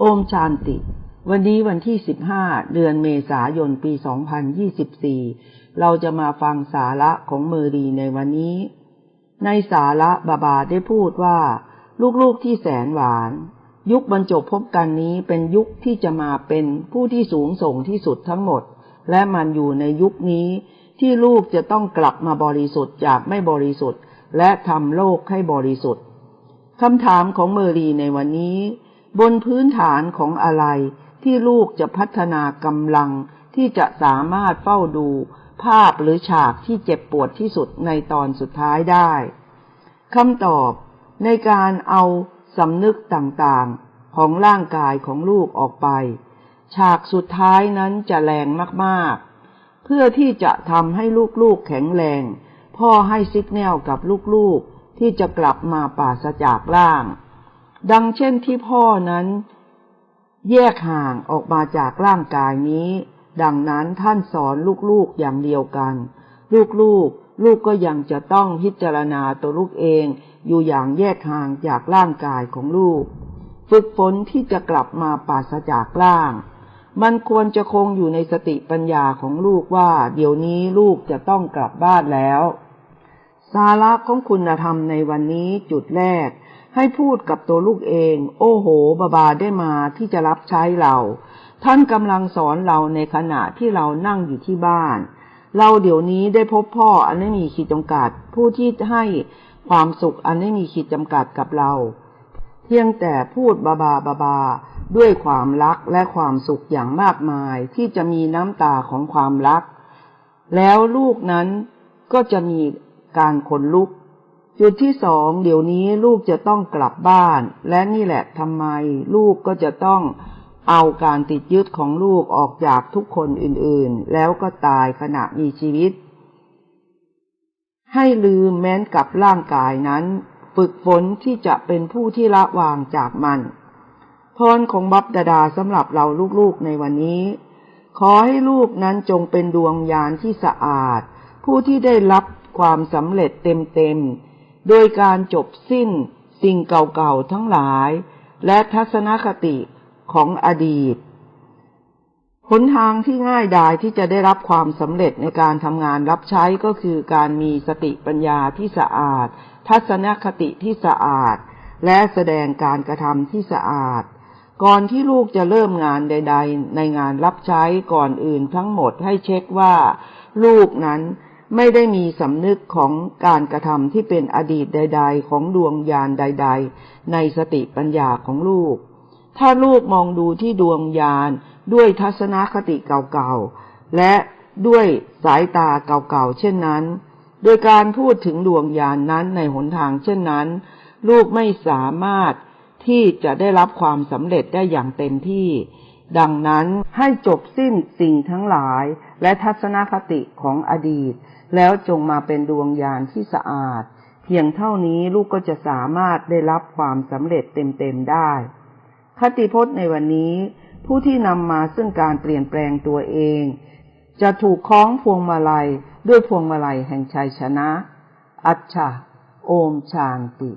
โอมชานติ วันนี้วันที่ 15 เดือนเมษายน ปี 2024 เราจะมาฟังสาระของเมอรีในวันนี้ ในสาระบาบาได้พูดว่า ลูกๆที่แสนหวาน ยุคบรรจบพบกันนี้เป็นยุคที่จะมาเป็นผู้ที่สูงส่งที่สุดทั้งหมด และมันอยู่ในยุคนี้ที่ลูกจะต้องกลับมาบริสุทธิ์จากไม่บริสุทธิ์ และทำโลกให้บริสุทธิ์คำถามของเมอรีในวันนี้ บนพื้นฐานของอะไร ที่ลูกจะพัฒนากำลังที่จะสามารถเฝ้าดู ภาพหรือฉากที่เจ็บปวดที่สุดในตอนสุดท้ายได้คำตอบในการเอาสำนึกต่างๆ ของร่างกายของลูกออกไป ฉากสุดท้ายนั้นจะแรงมากๆ เพื่อที่จะทำให้ลูกๆแข็งแรง พ่อให้ซิกแนลกับลูกๆ ที่จะกลับมาปราศจากร่าง ดังเช่นที่พ่อนั้น แยกห่างออกมาจากร่างกายนี้ ดังนั้นท่านสอนลูกๆอย่างเดียวกัน ลูกๆลูกก็ยังจะต้องพิจารณาตัวลูกเอง อยู่อย่างแยกห่างจากร่างกายของลูก ฝึกฝนที่จะกลับมาปราศจากร่าง มันควรจะคงอยู่ในสติปัญญาของลูกว่า เดี๋ยวนี้ลูกจะต้องกลับบ้านแล้ว สาระของคุณธรรมในวันนี้จุดแรก ให้พูดกับตัวลูกเอง โอ้โห บาบาได้มาที่จะรับใช้เรา ท่านกำลังสอนเราในขณะที่เรานั่งอยู่ที่บ้าน เราเดี๋ยวนี้ได้พบพ่ออันไม่มีขีดจำกัด ผู้ที่ให้ความสุขอันไม่มีขีดจำกัดกับเรา เพียงแต่พูดบาบาบาบาด้วยความรักและความสุขอย่างมากมายที่จะมีน้ำตาของความรัก แล้วลูกนั้นก็จะมีการขนลุก จุดที่สองเดี๋ยวนี้ลูกจะต้องกลับบ้าน และนี่แหละทำไม ลูกก็จะต้องเอาการติดยึดของลูกออกจากทุกคนอื่นๆ แล้วก็ตายขณะมีชีวิต ให้ลืมแม้นกับร่างกายนั้น ฝึกฝนที่จะเป็นผู้ที่ละวางจากมันพรของบับดาดาสำหรับเราลูกๆในวันนี้ ขอให้ลูกนั้นจงเป็นดวงยานที่สะอาด ผู้ที่ได้รับความสำเร็จเต็มๆ โดยการจบสิ้นสิ่งเก่าๆทั้งหลาย และทัศนคติของอดีต หนทางที่ง่ายดายที่จะได้รับความสำเร็จในการทำงานรับใช้ก็คือการมีสติปัญญาที่สะอาด ทัศนคติที่สะอาด และแสดงการกระทำที่สะอาด ก่อนที่ลูกจะเริ่มงานใด ๆ ในงานรับใช้ก่อนอื่นทั้งหมดให้เช็คว่า ลูกนั้น ไม่ได้มีสำนึกของการกระทำที่เป็นอดีตใด ๆ ของดวงญาณใด ๆ ในสติปัญญาของลูก ถ้าลูกมองดูที่ดวงญาณด้วยทัศนคติเก่าๆ และด้วยสายตาเก่าๆ เช่นนั้น โดยการพูดถึงดวงญาณนนั้นในหนทางเช่นนั้น ลูกไม่สามารถที่จะได้รับความสำเร็จได้อย่างเต็มที่ ดังนั้นให้จบสิ้นสิ่งทั้งหลาย และทัศนคติของอดีต แล้วจงมาเป็นดวงญาณที่สะอาด เพียงเท่านี้ลูกก็จะสามารถได้รับความสำเร็จเต็มๆได้ คติพจน์ในวันนี้ ผู้ที่นำมาซึ่งการเปลี่ยนแปลงตัวเอง จะถูกคล้องพวงมาลัยด้วยพวงมาลัยแห่งชัยชนะ อัจฉาโอมชานติ